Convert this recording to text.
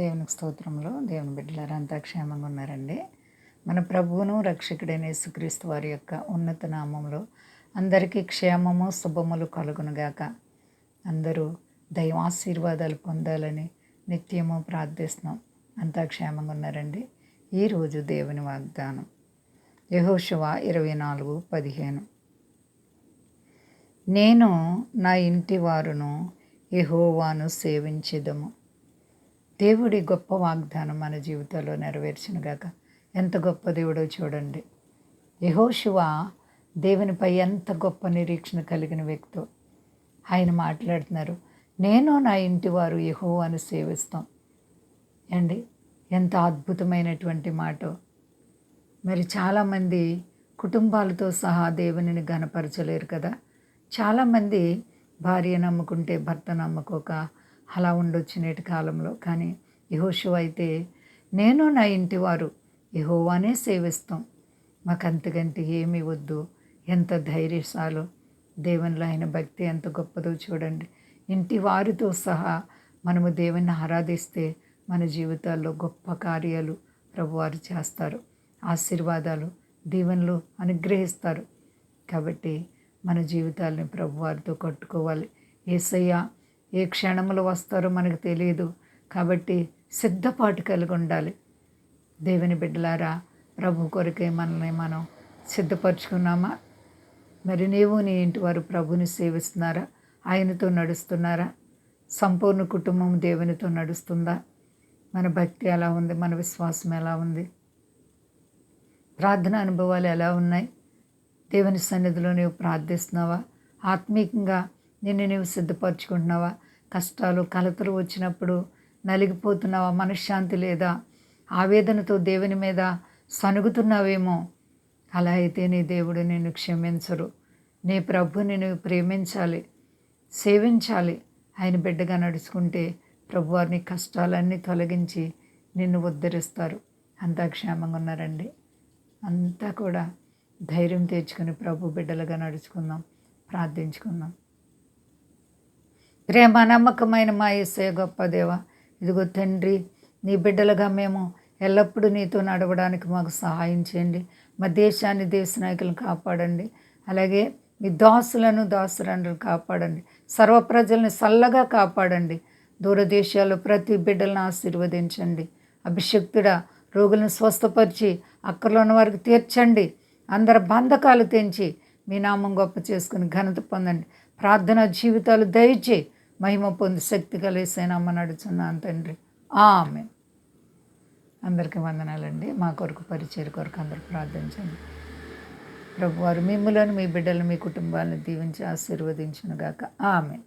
దేవునికి స్తోత్రంలో దేవుని బిడ్డలారా అంతా క్షేమంగా ఉన్నారండి. మన ప్రభువును రక్షకుడైన యేసుక్రీస్తు వారి యొక్క ఉన్నత నామంలో అందరికీ క్షేమము శుభములు కలుగునుగాక అందరూ దైవాశీర్వాదాలు పొందాలని నిత్యము ప్రార్థిస్తున్నాం. అంతా క్షేమంగా ఉన్నారండి. ఈరోజు దేవుని వాగ్దానం. యహోశివ ఇరవై నాలుగు పదిహేను. నేను నా ఇంటి వారును యహోవాను సేవించేదము. దేవుడి గొప్ప వాగ్దానం మన జీవితంలో నెరవేర్చినగాక. ఎంత గొప్ప దేవుడో చూడండి. యహోశివ దేవునిపై ఎంత గొప్ప నిరీక్షణ కలిగిన వ్యక్తో. ఆయన మాట్లాడుతున్నారు నేను నా ఇంటి వారు యహోవాను సేవిస్తాం. అండి ఎంత అద్భుతమైనటువంటి మాట. మరి చాలామంది కుటుంబాలతో సహా దేవునిని గనపరచలేరు కదా. చాలామంది భార్య నమ్ముకుంటే భర్త నమ్ముకోక అలా ఉండొచ్చు నేటి కాలంలో. కానీ యహోషు అయితే నేను నా ఇంటి వారు యహోవానే సేవిస్తాం. మాకు అంతకంటే ఏమీ వద్దు. ఎంత ధైర్యశాలు. దేవునిలో ఆయన భక్తి ఎంత గొప్పదో చూడండి. ఇంటి వారితో సహా మనము దేవుని ఆరాధిస్తే మన జీవితాల్లో గొప్ప కార్యాలు ప్రభువారు చేస్తారు. ఆశీర్వాదాలు దీవెనలు అనుగ్రహిస్తారు. కాబట్టి మన జీవితాలని ప్రభువారితో కట్టుకోవాలి. ఏసయ్య ఏ క్షణములు వస్తారో మనకు తెలియదు. కాబట్టి సిద్ధపాటు కలిగి ఉండాలి. దేవుని బిడ్డలారా ప్రభు కొరకే మనల్ని మనం సిద్ధపరచుకున్నామా? మరి నీవు నీ ఇంటి వారు ప్రభుని సేవిస్తున్నారా? ఆయనతో నడుస్తున్నారా? సంపూర్ణ కుటుంబం దేవునితో నడుస్తుందా? మన భక్తి ఎలా ఉంది? మన విశ్వాసం ఎలా ఉంది? ప్రార్థన అనుభవాలు ఎలా ఉన్నాయి? దేవుని సన్నిధిలో నీవు ప్రార్థిస్తున్నావా? ఆత్మీయంగా నిన్ను నీవు సిద్ధపరచుకుంటున్నావా? కష్టాలు కలతలు వచ్చినప్పుడు నలిగిపోతున్నావా? మనశ్శాంతి లేదా? ఆవేదనతో దేవుని మీద సనుగుతున్నావేమో అలా అయితే నీ దేవుడు నిన్ను క్షమించరు నీ ప్రభుని నిన్ను ప్రేమించాలి సేవించాలి. ఆయన బిడ్డగా నడుచుకుంటే ప్రభువారిని కష్టాలన్నీ తొలగించి నిన్ను ఉద్ధరిస్తారు. అంతా క్షేమంగా ఉన్నారండి. అంతా కూడా ధైర్యం తెచ్చుకొని ప్రభు బిడ్డలుగా నడుచుకుందాం. ప్రార్థించుకుందాం. ప్రేమ నమ్మకమైన మా ఏసే గొప్ప దేవ. ఇదిగో తండ్రి నీ బిడ్డలుగా మేము ఎల్లప్పుడూ నీతో నడవడానికి మాకు సహాయం చేయండి. మా దేశాన్ని దేశ నాయకులను కాపాడండి. అలాగే మీ దాసులను దాసులను కాపాడండి. సర్వ ప్రజల్ని చల్లగా కాపాడండి. దూరదేశాల్లో ప్రతి బిడ్డలను ఆశీర్వదించండి. అభిషక్తుడ రోగులను స్వస్థపరిచి అక్కర్లో ఉన్న వారికి తీర్చండి. అందరి బంధకాలు తెంచి మీ నామం గొప్ప చేసుకుని ఘనత పొందండి. ప్రార్థన జీవితాలు దయచేయి మహిమ పొంది శక్తి కలిసేనమ్మ నడుచున్నాను తండ్రి. ఆమె అందరికీ వందనాలండి. మా కొరకు పరిచయం కొరకు అందరూ ప్రార్థించండి. ప్రభువారు మిమ్మలను మీ బిడ్డలు మీ కుటుంబాలను దీవించి ఆశీర్వదించునుగాక. ఆమె